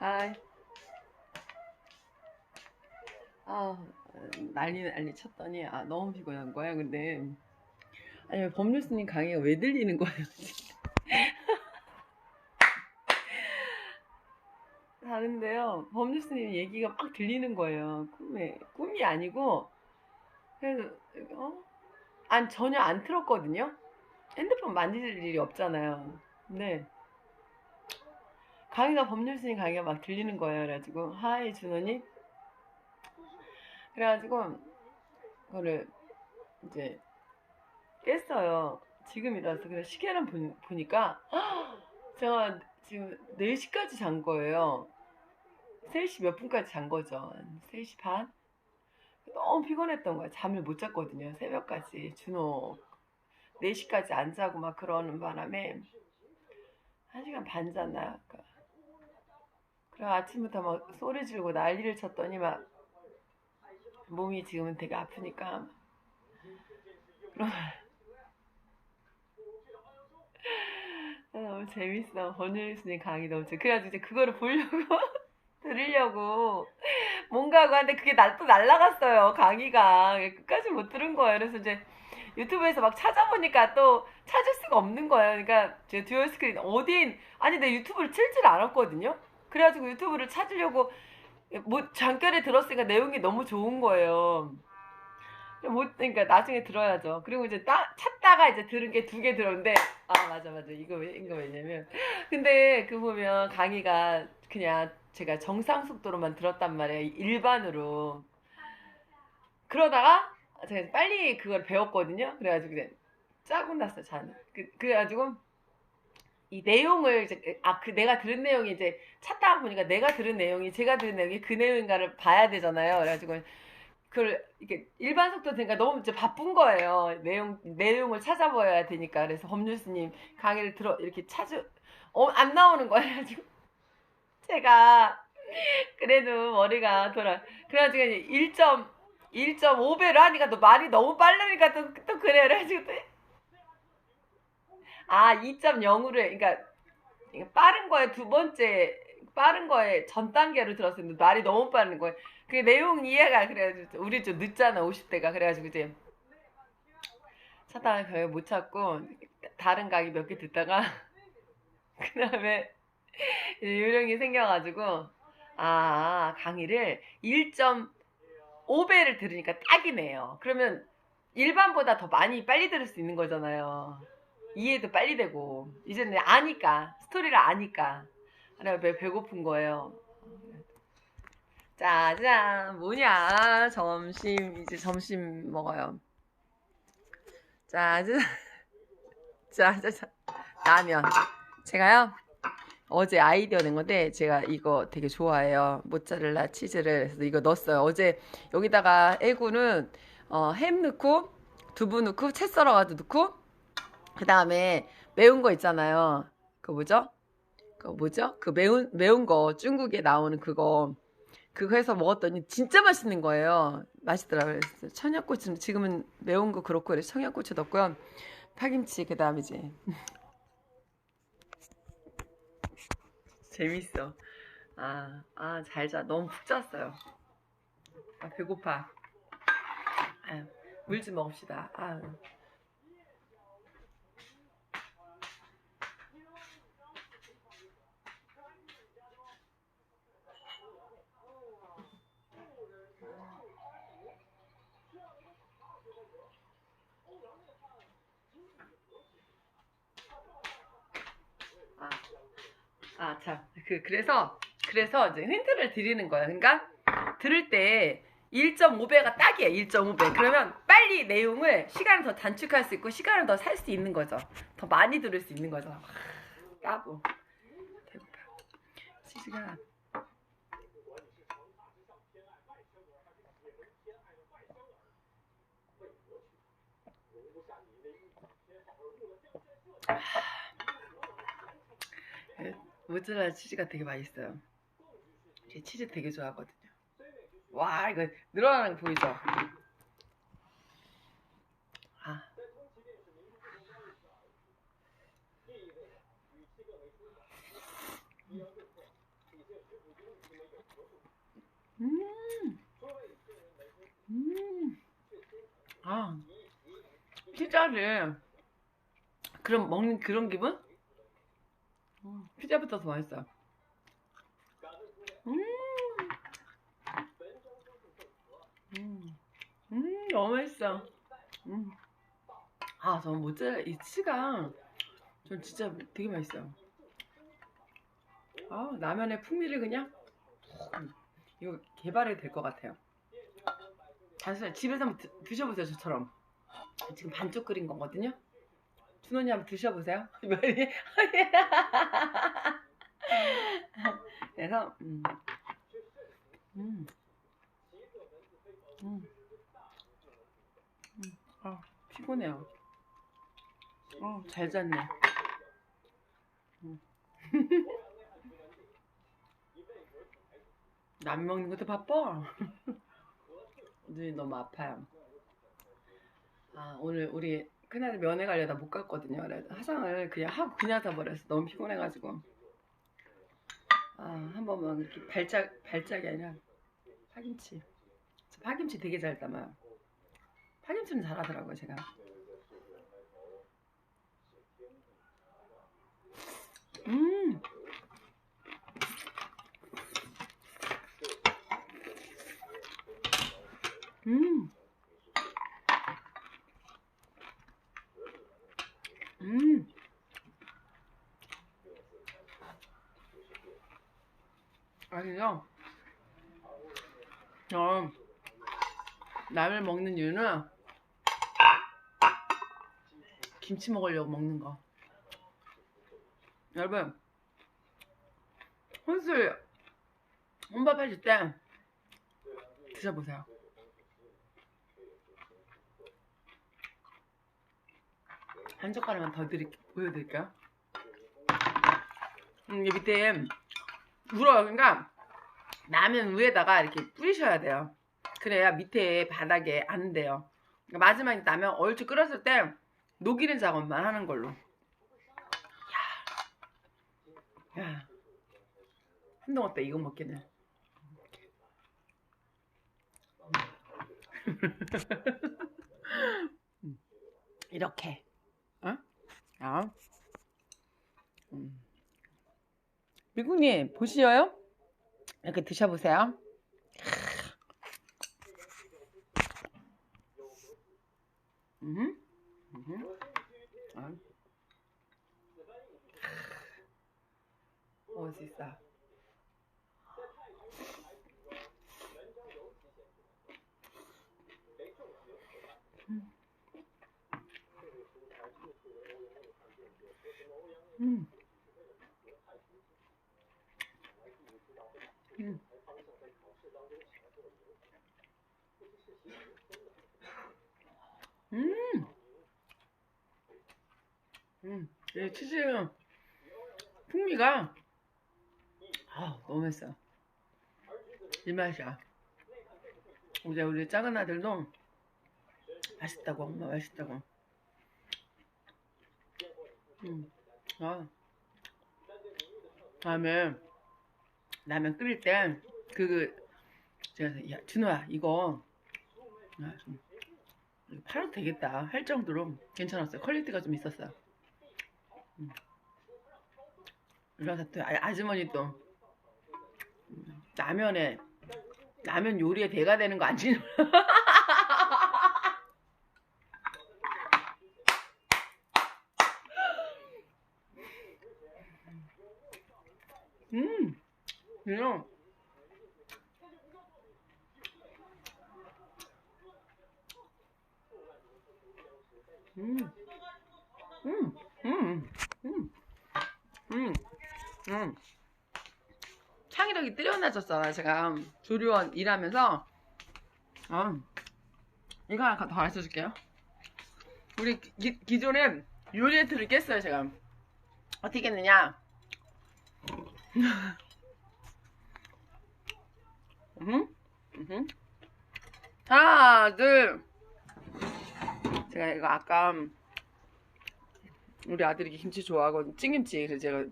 하이. 아, 난리 난리 쳤더니 아 너무 피곤한 거야. 근데 아니 법률스님 강의가 왜 들리는 거예요? 다른데요. 법률스님 얘기가 막 들리는 거예요. 꿈에 꿈이 아니고 그래서 어? 안 전혀 안 틀었거든요. 핸드폰 만질 일이 없잖아요. 근데 강의가 법률스님 강의가 막 들리는 거예요. 그래가지고 하이 준호님 그래가지고 그거를 이제 깼어요. 지금이라서 그래 시계를 보, 보니까 제가 지금 4시까지 잔 거예요. 3시 몇 분까지 잔 거죠. 한 3시 반? 너무 피곤했던 거예요. 잠을 못 잤거든요. 새벽까지. 준호 4시까지 안 자고 막 그러는 바람에 1시간 반 잤나? 그 래 아침부터 막 소리 지르고 난리를 쳤더니 막 몸이 지금은 되게 아프니까 그럼 아, 너무 재밌어. 번일스님 강의 너무 재밌어. 그래가지고 이제 그거를 보려고 들으려고 뭔가 하고 하는데 그게 날, 또 날라갔어요. 강의가. 끝까지 못 들은 거예요. 그래서 이제 유튜브에서 막 찾아보니까 또 찾을 수가 없는 거예요. 그러니까 제 듀얼 스크린 어딘 아니 내 유튜브를 틀줄 알았거든요. 그래가지고 유튜브를 찾으려고 뭐 잠결에 들었으니까 내용이 너무 좋은 거예요. 못 그러니까 나중에 들어야죠. 그리고 이제 따, 찾다가 이제 들은 게 두 개 들었는데 아 맞아 맞아 이거 왜 이거 왜냐면 근데 그 보면 강의가 그냥 제가 정상 속도로만 들었단 말이에요. 일반으로 그러다가 제가 빨리 그걸 배웠거든요. 그래가지고 짜고 났어요. 저는 그 그래가지고 이 내용을 이제 아 그 내가 들은 내용이 이제 찾다가 보니까 내가 들은 내용이 제가 들은 내용이 그 내용인가를 봐야 되잖아요. 그래가지고 그걸 이렇게 일반 속도 되니까 너무 이제 바쁜 거예요. 내용 내용을 찾아봐야 되니까 그래서 법률스님 강의를 들어 이렇게 찾으 어, 안 나오는 거예요. 그래가지고 제가 그래도 머리가 돌아 그래가지고 1. 1.5배로 하니까 또 말이 너무 빠르니까 또, 또 그래요. 그래가지고 또 아, 2.0으로, 그러니까, 빠른 거에 두 번째, 빠른 거에 전 단계로 들었었는데 말이 너무 빠른 거예요. 그 내용 이해가, 그래가지고, 우리 좀 늦잖아, 50대가. 그래가지고 이제, 찾다가 결국 못 찾고, 다른 강의 몇 개 듣다가, 그 다음에, 요령이 생겨가지고, 아, 강의를 1.5배를 들으니까 딱이네요. 그러면, 일반보다 더 많이 빨리 들을 수 있는 거잖아요. 이해도 빨리 되고. 이제는 아니까 스토리를 아니까. 하나 배 배고픈 거예요. 짜잔 뭐냐? 점심 이제 점심 먹어요. 짜잔 짜잔 라면. 제가요 어제 아이디어 낸 건데 제가 이거 되게 좋아해요. 모짜렐라 치즈를. 그래서 이거 넣었어요. 어제 여기다가 애구는 어, 햄 넣고 두부 넣고 채 썰어가지고 넣고 그 다음에 매운 거 있잖아요. 그 뭐죠? 그 뭐죠? 그 매운 매운 거 중국에 나오는 그거 그거 해서 먹었더니 진짜 맛있는 거예요. 맛있더라고요. 그래서 청양고추 지금은 매운 거 그렇고 그래서 청양고추 넣고요. 파김치 그 다음 이제 재밌어. 아, 아, 잘 자. 너무 푹 잤어요. 아, 배고파. 물좀 먹읍시다. 아. 아, 아, 자, 그, 그래서, 그래서 이제 힌트를 드리는 거예요. 그러니까, 들을 때 1.5배가 딱이에요. 1.5배. 그러면 빨리 내용을 시간을 더 단축할 수 있고, 시간을 더 살 수 있는 거죠. 더 많이 들을 수 있는 거죠. 까고. 배고파. 치즈가. 모짜렐라 치즈가 되게 맛있어요. 제 치즈 되게 좋아하거든요. 와 이거 늘어나는 거 보이죠? 아. 음. 음. 아. 피자를 그럼 먹는 그런 기분? 음, 피자부터 더 맛있어. 음. 음. 음, 너무 맛있어. 음. 아, 저 모짜렐라 이 치가 전 진짜 되게 맛있어요. 아, 라면의 풍미를 그냥 음, 이거 개발이 될 것 같아요. 단순히 집에서 한번 드, 드셔보세요, 저처럼. 지금 반쪽 끓인 거거든요. 준원이 한번 드셔보세요. 그래서 음. 음. 음. 음. 아, 피곤해요. 어, 잘 잤네. 음. 남 먹는 것도 바빠. 눈이 너무 아파요. 아, 오늘 우리 큰아들 면회 가려다 못 갔거든요. 그래서 화장을 그냥 하고 그냥 자버렸어. 너무 피곤해가지고. 아, 한 번만 이렇게 발작, 발작이 아니라 파김치. 저 파김치 되게 잘 담아요. 파김치는 잘하더라고요, 제가. 음! 음! 음! 아니요. 저 라면 먹는 이유는 김치 먹으려고 먹는 거. 여러분, 혼술 혼밥 하실 때 드셔보세요. 한 젓가락만 더 드릴, 보여드릴게요. 음, 이 밑에 물어요. 그러니까 라면 위에다가 이렇게 뿌리셔야 돼요. 그래야 밑에 바닥에 안 돼요. 그러니까 마지막에 라면 얼추 끓였을 때 녹이는 작업만 하는 걸로. 야, 야. 한동안 때 이거 먹기는. 음. 이렇게. 어? 야. 음. 미국님 보시어요? 이렇게 드셔보세요. 음. 음. 아. 멋있어. 음. 음. 음. 음. 이 치즈 풍미가 아, 너무 맛있어. 이 맛이야. 이제 우리 작은 아들도 맛있다고 엄마 맛있다고. 음. 아. 다음에 라면 끓일 때 그 제가 야 준호야 이거 아, 좀 이거 팔아도 되겠다 할 정도로 괜찮았어요 퀄리티가 좀 있었어요 음. 그래서 또 아- 아주머니 또 음, 라면에 라면 요리의 대가 되는 거 아니지? 음, 그냥 음, 음, 음, 음, 음, 음. 창의력이 뛰어나졌어 제가. 조리원 일하면서. 어, 이거 하나 더 가르쳐 줄게요. 우리 기, 기존에 요리트를 깼어요 제가. 어떻게 했느냐 음, 음. 하나 둘 제가 이거 아까 우리 아들이 김치 좋아하거든 찐김치 그래서 제가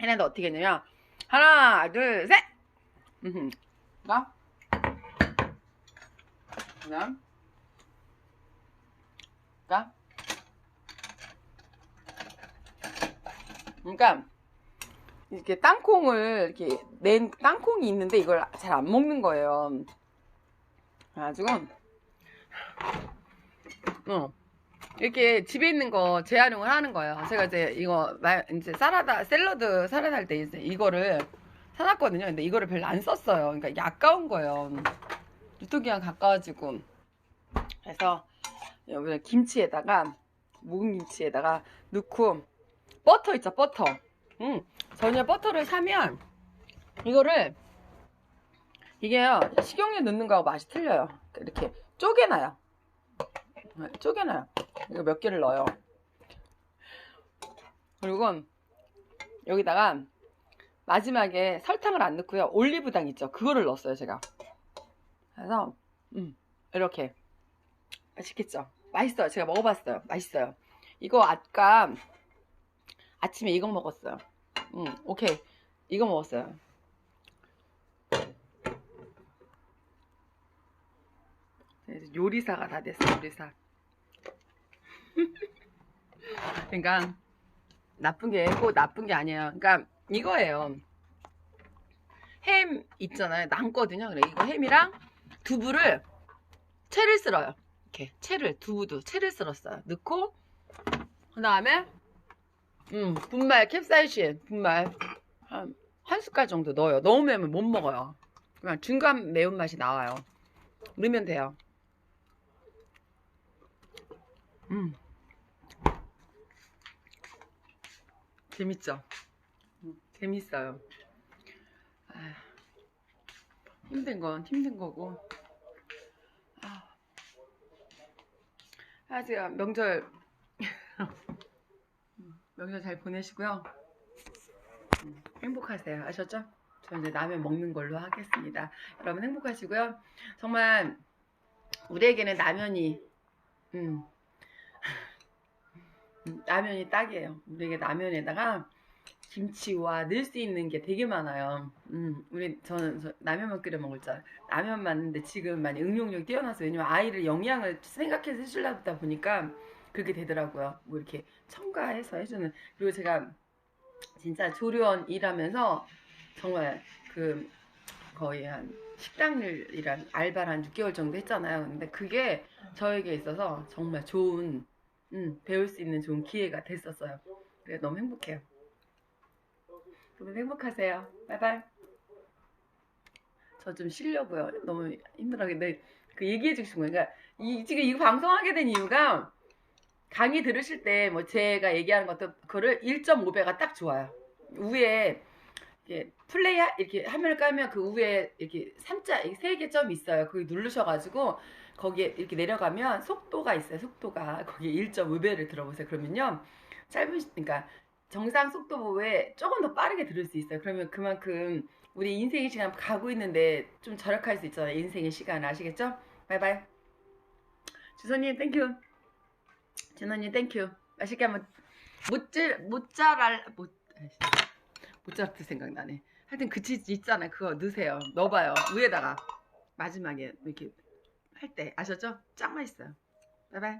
해냈는데 어떻게 했냐면 하나 둘 셋 음. 나? 그다음 나? 그러니까 이렇게 땅콩을 이렇게 낸 땅콩이 있는데 이걸 잘 안 먹는 거예요. 그래가지고 어 이렇게 집에 있는 거 재활용을 하는 거예요. 제가 이제 이거 말 이제 사라다 샐러드 사라다 할 때 이제 이거를 사놨거든요. 근데 이거를 별로 안 썼어요. 그러니까 이게 아까운 거예요. 유통기한 가까워지고 그래서 여기 김치에다가 묵은 김치에다가 넣고 버터 있죠 버터. 음 전혀 버터를 사면 이거를 이게요 식용유 넣는 거하고 맛이 틀려요. 이렇게 쪼개놔요. 네, 쪼개놔요. 이거 몇 개를 넣어요. 그리고 여기다가 마지막에 설탕을 안 넣고요. 올리브당 있죠. 그거를 넣었어요, 제가. 그래서 음, 이렇게 맛있겠죠. 맛있어요. 제가 먹어봤어요. 맛있어요. 이거 아까 아침에 이거 먹었어요. 음, 오케이. 이거 먹었어요. 요리사가 다 됐어, 요리사. 그러니까 나쁜 게 꼭 나쁜 게 아니에요. 그러니까 이거예요. 햄 있잖아요. 남거든요. 그래 이거 햄이랑 두부를 채를 쓸어요. 이렇게 채를 두부도 채를 쓸었어요. 넣고 그 다음에 음 분말 캡사이신 분말 한, 한 숟갈 정도 넣어요. 너무 매우면 못 먹어요. 그냥 중간 매운맛이 나와요. 넣으면 돼요. 음 재밌죠? 음, 재밌어요. 아휴, 힘든 건 힘든 거고. 아, 아 제가 명절 음, 명절 잘 보내시고요. 음, 행복하세요. 아셨죠? 저 이제 라면 먹는 걸로 하겠습니다. 여러분 행복하시고요. 정말 우리에게는 라면이 음, 음, 라면이 딱이에요. 우리에게 라면에다가 김치와 넣을 수 있는 게 되게 많아요. 음, 우리 저는 저 라면만 끓여 먹을 줄 알아요. 라면 맞는데 지금 많이 응용력이 뛰어나서 왜냐면 아이를 영양을 생각해서 해주려다 보니까 그렇게 되더라고요. 뭐 이렇게 첨가해서 해주는 그리고 제가 진짜 조리원 일하면서 정말 그 거의 한 식당 일이란 알바를 한 6개월 정도 했잖아요. 근데 그게 저에게 있어서 정말 좋은 음, 배울 수 있는 좋은 기회가 됐었어요. 그래 너무 행복해요. 여러분 행복하세요. 바이바이. 저 좀 쉬려고요. 너무 힘들어. 근데 그 얘기해 주신 거예요. 그러니까 이, 지금 이거 방송하게 된 이유가 강의 들으실 때 뭐 제가 얘기하는 것도 그거를 1.5배가 딱 좋아요. 위에 이렇게 플레이 하- 이렇게 화면을 깔면 그 위에 이렇게 3자 세 개 점이 있어요. 거기 누르셔가지고 거기에 이렇게 내려가면 속도가 있어요. 속도가 거기에 1.5배를 들어보세요. 그러면요 짧은 시- 그러니까 정상 속도보에 조금 더 빠르게 들을 수 있어요. 그러면 그만큼 우리 인생의 시간 가고 있는데 좀 절약할 수 있잖아요. 인생의 시간 아시겠죠? 바이바이. 주선님 땡큐. 준호님 땡큐. 맛있게 한번 모찌 모짜랄 모 모짜르트 생각나네. 하여튼 그 치즈 있잖아요. 그거 넣으세요. 넣어봐요. 위에다가 마지막에 이렇게 할 때 아셨죠? 짱 맛있어요. 바이바이.